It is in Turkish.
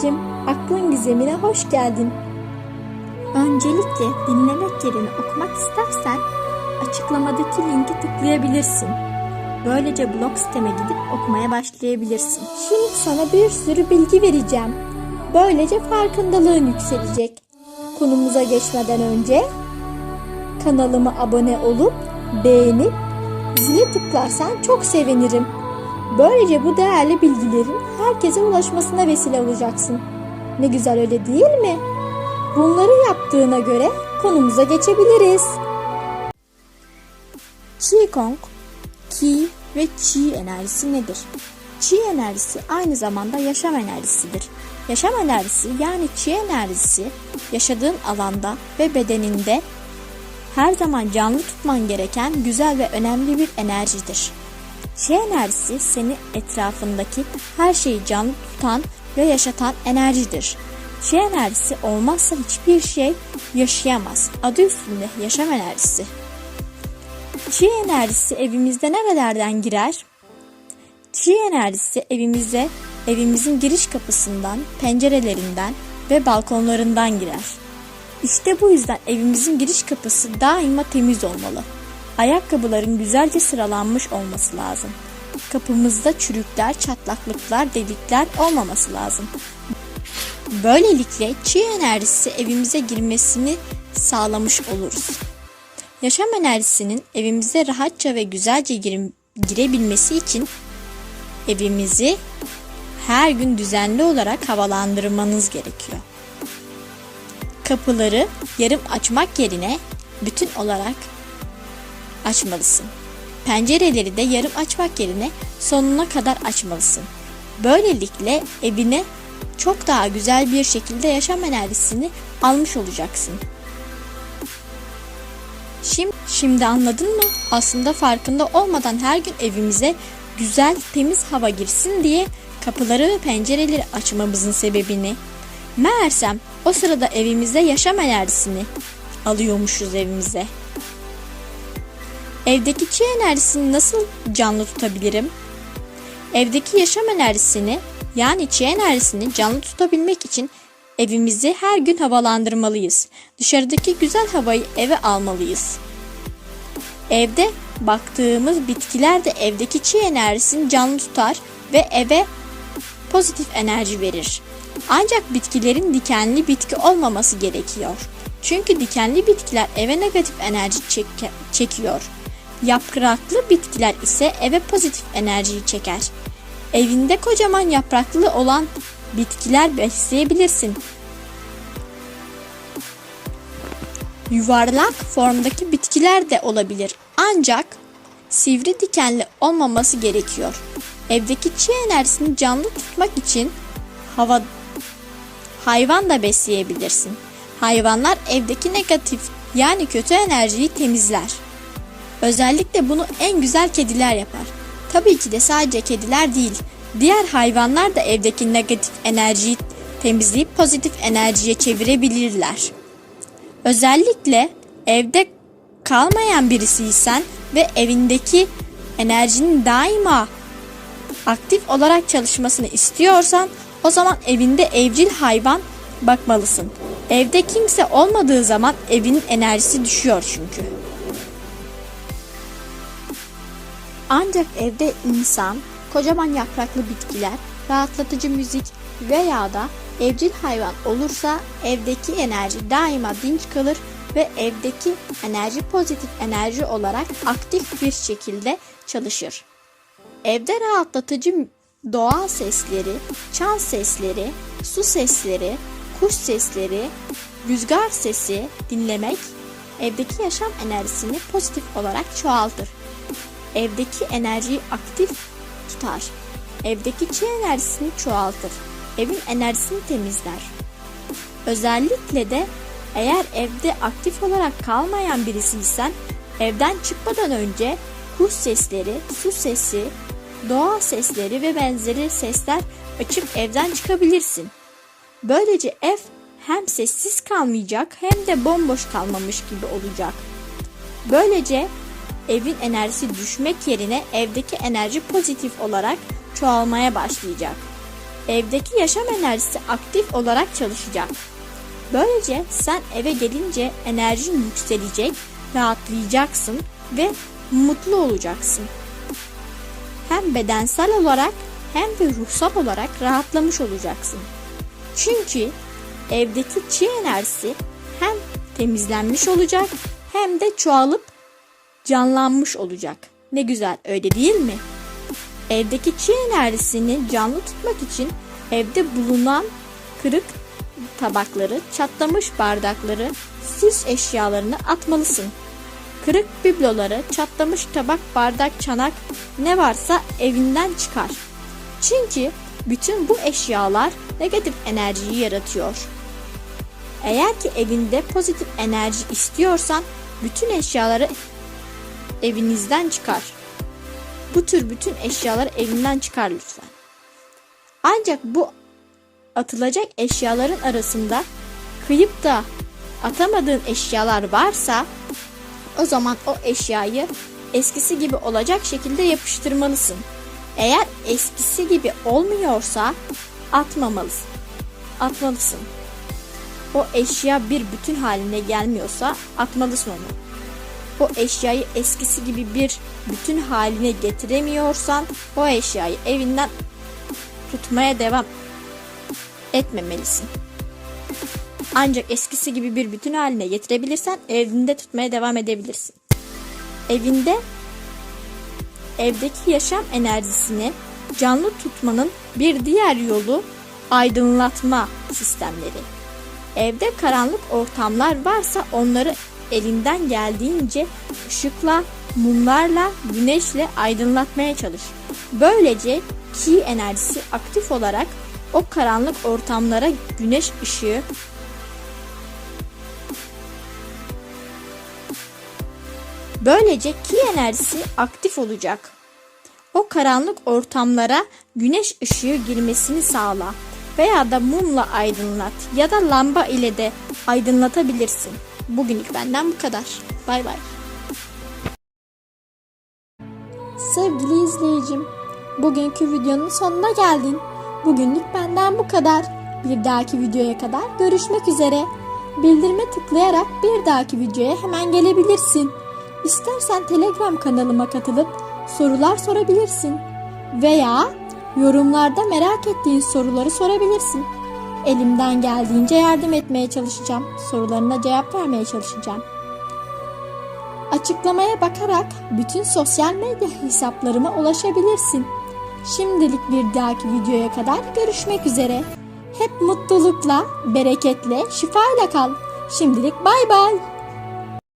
Çiğ'cim, aklın gizemine hoş geldin. Öncelikle dinlemek yerine okumak istersen açıklamadaki linki tıklayabilirsin. Böylece blog siteme gidip okumaya başlayabilirsin. Şimdi sana bir sürü bilgi vereceğim. Böylece farkındalığın yükselecek. Konumuza geçmeden önce kanalıma abone olup beğenip zile tıklarsan çok sevinirim. Böylece bu değerli bilgilerin herkese ulaşmasına vesile olacaksın. Ne güzel öyle değil mi? Bunları yaptığına göre konumuza geçebiliriz. Qigong, Qi ve Qi enerjisi nedir? Qi enerjisi aynı zamanda yaşam enerjisidir. Yaşam enerjisi yani Qi enerjisi yaşadığın alanda ve bedeninde her zaman canlı tutman gereken güzel ve önemli bir enerjidir. Qi enerjisi seni etrafındaki her şeyi canlı tutan ve yaşatan enerjidir. Qi enerjisi olmazsa hiçbir şey yaşayamaz. Adı üstünde yaşam enerjisi. Qi enerjisi evimizde nerelerden girer? Qi enerjisi evimize, evimizin giriş kapısından, pencerelerinden ve balkonlarından girer. İşte bu yüzden evimizin giriş kapısı daima temiz olmalı. Ayakkabıların güzelce sıralanmış olması lazım. Kapımızda çürükler, çatlaklıklar, delikler olmaması lazım. Böylelikle çi enerjisi evimize girmesini sağlamış oluruz. Yaşam enerjisinin evimize rahatça ve güzelce gir- girebilmesi için evimizi her gün düzenli olarak havalandırmanız gerekiyor. Kapıları yarım açmak yerine bütün olarak açmalısın. Pencereleri de yarım açmak yerine sonuna kadar açmalısın. Böylelikle evine çok daha güzel bir şekilde yaşam enerjisini almış olacaksın. Şimdi, şimdi anladın mı? Aslında farkında olmadan her gün evimize güzel, temiz hava girsin diye kapıları ve pencereleri açmamızın sebebini. Meğersem o sırada evimizde yaşam enerjisini alıyormuşuz evimize. Evdeki çi enerjisini nasıl canlı tutabilirim? Evdeki yaşam enerjisini yani çi enerjisini canlı tutabilmek için evimizi her gün havalandırmalıyız. Dışarıdaki güzel havayı eve almalıyız. Evde baktığımız bitkiler de evdeki çi enerjisini canlı tutar ve eve pozitif enerji verir. Ancak bitkilerin dikenli bitki olmaması gerekiyor. Çünkü dikenli bitkiler eve negatif enerji çek- çekiyor. Yapraklı bitkiler ise eve pozitif enerjiyi çeker. Evinde kocaman yapraklı olan bitkiler besleyebilirsin. Yuvarlak formdaki bitkiler de olabilir. Ancak sivri dikenli olmaması gerekiyor. Evdeki çi enerjisini canlı tutmak için hava hayvan da besleyebilirsin. Hayvanlar evdeki negatif yani kötü enerjiyi temizler. Özellikle bunu en güzel kediler yapar. Tabii ki de sadece kediler değil, diğer hayvanlar da evdeki negatif enerjiyi temizleyip pozitif enerjiye çevirebilirler. Özellikle evde kalmayan birisiysen ve evindeki enerjinin daima aktif olarak çalışmasını istiyorsan o zaman evinde evcil hayvan bakmalısın. Evde kimse olmadığı zaman evinin enerjisi düşüyor çünkü. Ancak evde insan, kocaman yapraklı bitkiler, rahatlatıcı müzik veya da evcil hayvan olursa evdeki enerji daima dinç kalır ve evdeki enerji pozitif enerji olarak aktif bir şekilde çalışır. Evde rahatlatıcı doğal sesleri, çan sesleri, su sesleri, kuş sesleri, rüzgar sesi dinlemek evdeki yaşam enerjisini pozitif olarak çoğaltır. Evdeki enerjiyi aktif tutar. Evdeki çi enerjisini çoğaltır. Evin enerjisini temizler. Özellikle de eğer evde aktif olarak kalmayan birisiysen evden çıkmadan önce kuş sesleri, su sesi, doğa sesleri ve benzeri sesler açıp evden çıkabilirsin. Böylece ev hem sessiz kalmayacak hem de bomboş kalmamış gibi olacak. Böylece evin enerjisi düşmek yerine evdeki enerji pozitif olarak çoğalmaya başlayacak. evdeki yaşam enerjisi aktif olarak çalışacak. Böylece sen eve gelince enerjin yükselecek, rahatlayacaksın ve mutlu olacaksın. Hem bedensel olarak hem de ruhsal olarak rahatlamış olacaksın. Çünkü evdeki çi enerjisi hem temizlenmiş olacak hem de çoğalıp canlanmış olacak. Ne güzel öyle değil mi? Evdeki çi enerjisini canlı tutmak için evde bulunan kırık tabakları, çatlamış bardakları, süs eşyalarını atmalısın. Kırık bibloları, çatlamış tabak, bardak, çanak ne varsa evinden çıkar. Çünkü bütün bu eşyalar negatif enerjiyi yaratıyor. Eğer ki evinde pozitif enerji istiyorsan bütün eşyaları evinizden çıkar. Bu tür bütün eşyaları evinden çıkar lütfen. Ancak bu atılacak eşyaların arasında kıyıp da atamadığın eşyalar varsa o zaman o eşyayı eskisi gibi olacak şekilde yapıştırmalısın. Eğer eskisi gibi olmuyorsa atmamalısın. Atmalısın. O eşya bir bütün haline gelmiyorsa atmalısın onu. O eşyayı eskisi gibi bir bütün haline getiremiyorsan o eşyayı evinden tutmaya devam etmemelisin. Ancak eskisi gibi bir bütün haline getirebilirsen evinde tutmaya devam edebilirsin. Evinde evdeki yaşam enerjisini canlı tutmanın bir diğer yolu aydınlatma sistemleri. Evde karanlık ortamlar varsa onları elinden geldiğince ışıkla, mumlarla, güneşle aydınlatmaya çalış. Böylece ki enerjisi aktif olarak o karanlık ortamlara güneş ışığı Böylece ki enerjisi aktif olacak. O karanlık ortamlara güneş ışığı girmesini sağla veya da mumla aydınlat ya da lamba ile de aydınlatabilirsin. Bugünlük benden bu kadar. Bay bay. Sevgili izleyicim, bugünkü videonun sonuna geldin. Bugünlük benden bu kadar. Bir dahaki videoya kadar görüşmek üzere. Bildirime tıklayarak bir dahaki videoya hemen gelebilirsin. İstersen Telegram kanalıma katılıp sorular sorabilirsin. Veya yorumlarda merak ettiğin soruları sorabilirsin. Elimden geldiğince yardım etmeye çalışacağım. Sorularına cevap vermeye çalışacağım. Açıklamaya bakarak bütün sosyal medya hesaplarıma ulaşabilirsin. Şimdilik bir dahaki videoya kadar görüşmek üzere. Hep mutlulukla, bereketle, şifayla kal. Şimdilik bay bay.